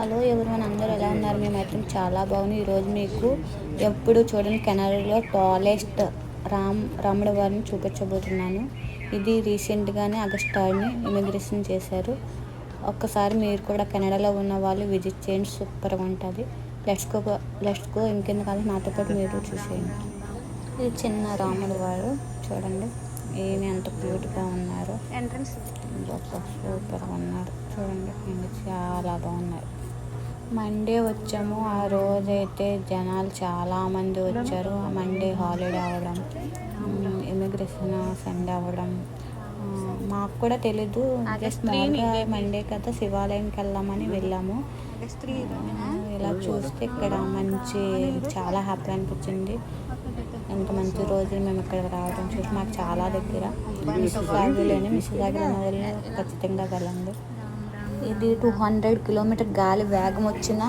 Hello everyone అందరూ ఎలా ఉన్నారు? మేమైతే చాలా బాగుంది ఈరోజు మీకు ఎప్పుడు చూడని కెనడాలో టాలెస్ట్ రామ్ రాముడి వారిని చూపించబోతున్నాను. ఇది రీసెంట్గానే ఆగస్ట్ థర్డ్ని ఇమిగ్రేషన్ చేశారు. ఒక్కసారి మీరు కూడా కెనడాలో ఉన్న వాళ్ళు విజిట్ చేయండి. సూపర్గా ఉంటుంది. Let's go let's go. ఇంకెందుకు కాదు నాతో పాటు మీరు చూసేయండి. ఇది చిన్న రాముడు వారు చూడండి. ఏమి ఎంత క్యూట్గా ఉన్నారు. ఎంట్రన్స్. సూపర్గా ఉన్నారు. చూడండి ఇంకా చాలా బాగున్నారు. మండే వచ్చాము. ఆ రోజైతే జనాలు చాలా మంది వచ్చారు. ఆ మండే హాలిడే అవ్వడం ఇమిగ్రేషన్ సండే అవ్వడం. మాకు కూడా తెలీదు. జస్ట్ మామూలుగా మండే కదా శివాలయంకి వెళ్దామని వెళ్ళాము. త్రీ ఆ, ఇలా చూస్తే ఇక్కడ మంచి చాలా హ్యాపీ అనిపించింది. ఎంత మంచి రోజు మేము ఇక్కడ రావడం చూసి మాకు చాలా దగ్గర. మిస్సెస్ ఆగిలేని మిస్సెస్ ఆగిల వాళ్ళు ఖచ్చితంగా వెళ్ళండి. ఇది టూ హండ్రెడ్ కిలోమీటర్ గాలి వేగం వచ్చినా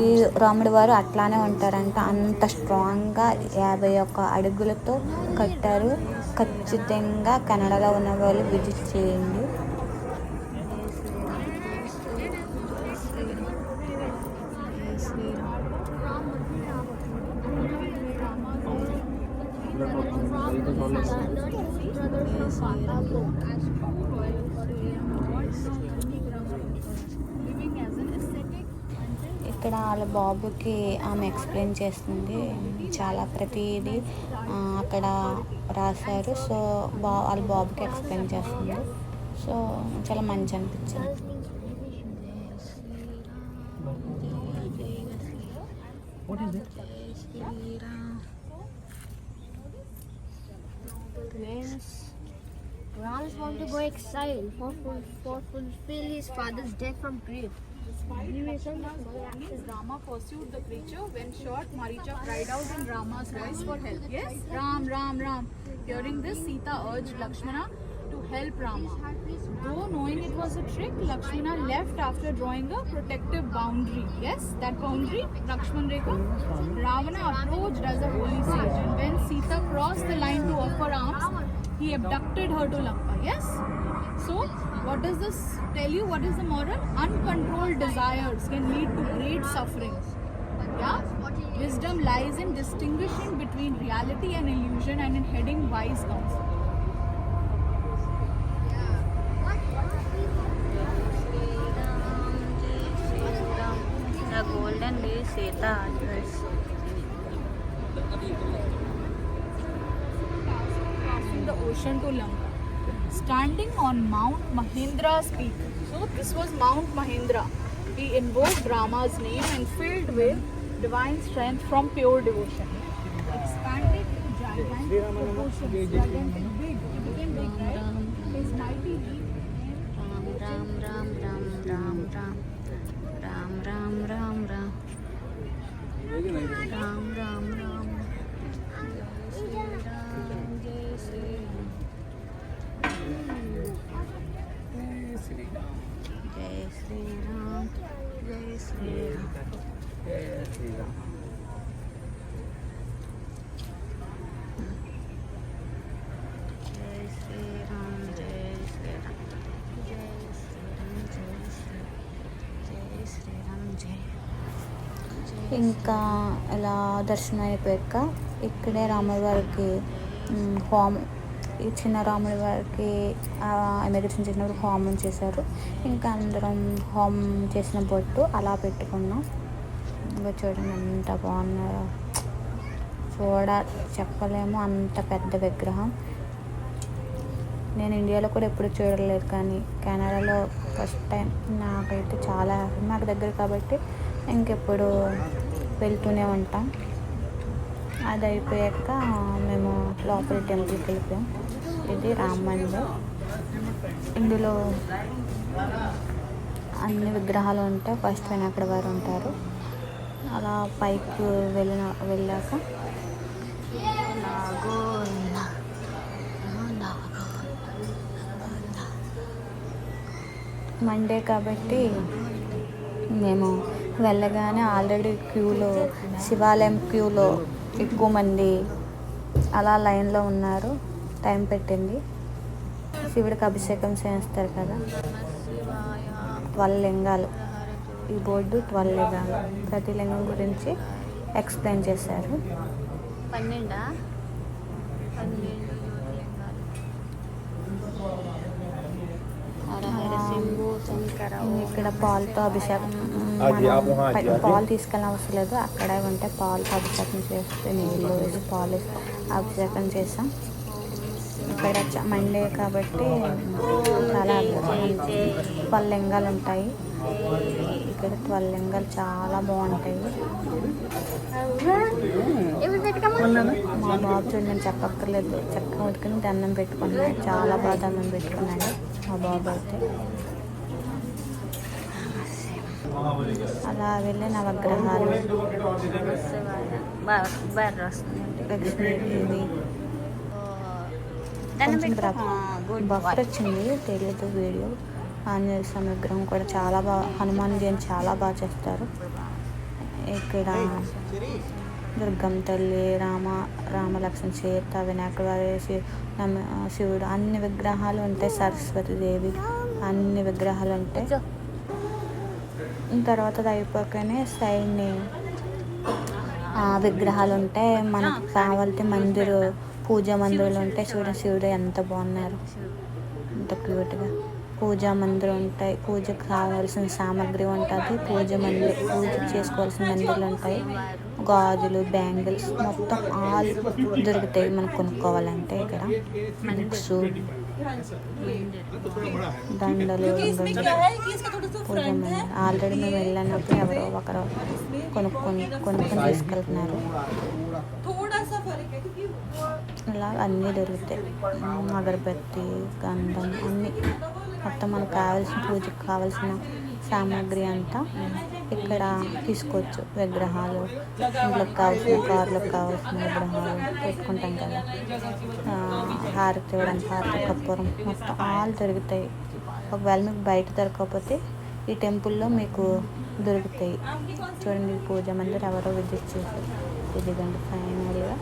ఈ రాముడి వారు అట్లానే ఉంటారంట. అంత స్ట్రాంగ్గా యాభై ఒక్క అడుగులతో కట్టారు. ఖచ్చితంగా కన్నడలో ఉన్న వాళ్ళు విజిట్ చేయండి. ఇక్కడ వాళ్ళ బాబుకి ఆమె ఎక్స్ప్లెయిన్ చేస్తుంది చాలా ప్రతిదీ అక్కడ రాశారు. సో బా వాళ్ళ బాబుకి ఎక్స్ప్లెయిన్ చేస్తుంది. సో చాలా మంచి అనిపించింది. Yes. Rams want to go exile for, ful- for fulfill his father's death from. As Rama pursued the creature, when shot, Maricha cried out in Rama's voice for help. Yes, Ram, Ram, Ram. Hearing this, Sita urged Lakshmana to help Rama. Though knowing it was a trick, Lakshmana left after drawing a protective boundary. Yes, that boundary, Lakshman Rekha. Ravana approached as a holy sage, and when Sita crossed the line to offer arms, he abducted her to Lanka. Yes? So, what does this tell you? What is the moral? Uncontrolled desires can lead to great suffering. Yeah? Wisdom lies in distinguishing between reality and illusion and in heading wise counsel. Golden leaf Seta ocean to Lanka. Standing on Mount Mahendra's peak. So this was Mount Mahendra. He invoked Rama's name and filled with divine strength from pure devotion. Expanded to gigantic proportions, gigantic జై శ్రీరామ్ జై శ్రీరామ్ జై శ్రీరామ్ జై శ్రీరామ్ జై శ్రీరామ్ జై శ్రీరామ్ జై శ్రీరామ్ జై ఇంకా ఇలా దర్శనం అయిపోయాక ఇక్కడే రాముడి వారికి హోమం ఈ చిన్న రాముడి వారికి ఎమర్జెన్సీ చేసినప్పుడు హోమం చేశారు. ఇంకా అందరం హోమం చేసిన బొట్టు అలా పెట్టుకున్నాం. ఇంకా చూడండి ఎంత బాగున్నారో. చూడ చెప్పలేము అంత పెద్ద విగ్రహం. నేను ఇండియాలో కూడా ఎప్పుడు చూడలేదు కానీ కెనడాలో ఫస్ట్ టైం నాకైతే చాలా నాకు దగ్గర కాబట్టి ఇంకెప్పుడు వెళ్తూనే ఉంటాం. అది అయిపోయాక మేము లోపల టెంపుల్కి వెళ్ళిపోయాం. ఇది రామ్ మందిర్ ఇందులో అన్ని విగ్రహాలు ఉంటాయి. ఫస్ట్ వినాయకుడి వారు ఉంటారు. అలా పైకి వెళ్ళిన వెళ్ళాక మండే కాబట్టి మేము వెళ్ళగానే ఆల్రెడీ క్యూలో శివాలయం క్యూలో ఎక్కువ మంది అలా లైన్లో ఉన్నారు. టైం పెట్టింది. శివుడికి అభిషేకం చేస్తారు కదా. ట్వెల్వ్ లింగాలు. ఈ బోర్డు ట్వెల్వ్ లింగాలు. ప్రతి లింగం గురించి ఎక్స్ప్లెయిన్ చేశారు. పన్నెండా? ఇక్కడ పాలతో అభిషేకం. మనం. పాలు తీసుకెళ్ళిన అవసరం లేదు. అక్కడే ఉంటే పాలతో అభిషేకం చేస్తే నీళ్ళు వేసి పాలు అభిషేకం చేసాం. ఇక్కడ మండే కాబట్టి చాలా ట్వెల్వ్ లింగాలు ఉంటాయి. ఇక్కడ ట్వెల్వ్ లింగాలు చాలా బాగుంటాయి. మా బాబు చూడండి నేను చెప్పక్కర్లేదు. చక్కగా ఉతుకుని దండం పెట్టుకున్నాడు. చాలా బాగా దండం పెట్టుకున్నాడు మా బాబు అయితే. అలా వెళ్ళి నవగ్రహాలు. బఫర్ వచ్చింది తెలియదు వీడియో. ఆంజనేయ స్వామి విగ్రహం కూడా చాలా బాగా హనుమాన్ జయంతి చాలా బాగా చేస్తారు. ఇక్కడ దుర్గం తల్లి రామ రామలక్ష్మణ సీత వినాయకుడు శివుడు అన్ని విగ్రహాలు ఉంటాయి. సరస్వతి దేవి అన్ని విగ్రహాలు ఉంటాయి. తర్వాత అది అయిపోకనే సైడ్ని ఆ విగ్రహాలు ఉంటాయి మనకు కావాలంటే మందిరు పూజ మందిరాలు ఉంటాయి చూడండి శివుడు ఎంత బాగున్నారు ఎంత క్యూట్గా. పూజా మందిరం ఉంటాయి పూజకు కావాల్సిన సామాగ్రి ఉంటుంది పూజ మందిర పూజ చేసుకోవాల్సిన మందిరాలు ఉంటాయి. గాజులు బ్యాంగిల్స్ మొత్తం ఆల్ దొరుకుతాయి మనం కొనుక్కోవాలంటే ఇక్కడ. బుక్స్ దండలు ఆల్రెడీ మేము వెళ్ళినప్పుడు ఎవరో ఒకరు కొనుక్కొని కొనుక్కొని తీసుకెళ్తున్నారు. ఇలా అన్నీ దొరుకుతాయి. అగరబత్తి గంధం అన్నీ. మొత్తం మనకు కావాల్సిన పూజకు కావాల్సిన సామాగ్రి అంతా ఇక్కడ తీసుకోవచ్చు? విగ్రహాలు ఇంట్లోకి కావాల్సిన కార్లకు కావాల్సిన విగ్రహాలు పెట్టుకుంటాం కదా. హారతి ఇవ్వడానికి హారతి కర్పూరం మొత్తం ఆల్ దొరుకుతాయి. ఒకవేళ మీకు బయట దొరకకపోతే ఈ టెంపుల్లో మీకు దొరుకుతాయి. చూడండి పూజ మందిర్ ఎవరో విజిట్ చేశారు. ఇదిగండి ఫైనల్గా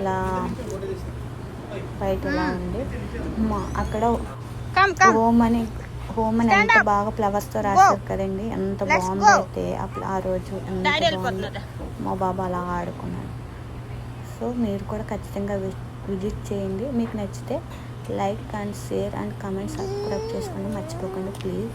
ఇలా బయట ఇలా ఉంది. మా- అక్కడ హోమ్ అని హోమ్ అని ఎంత బాగా ఫ్లవర్స్తో రాశారు కదండి ఎంత బాగుంది అయితే ఆ రోజు ఎంత మా బాబా అలా ఆడుకున్నాడు. సో మీరు కూడా ఖచ్చితంగా విజిట్ చేయండి. మీకు నచ్చితే like and share and comment subscribe చేసుకోండి. మర్చిపోకండి ప్లీజ్.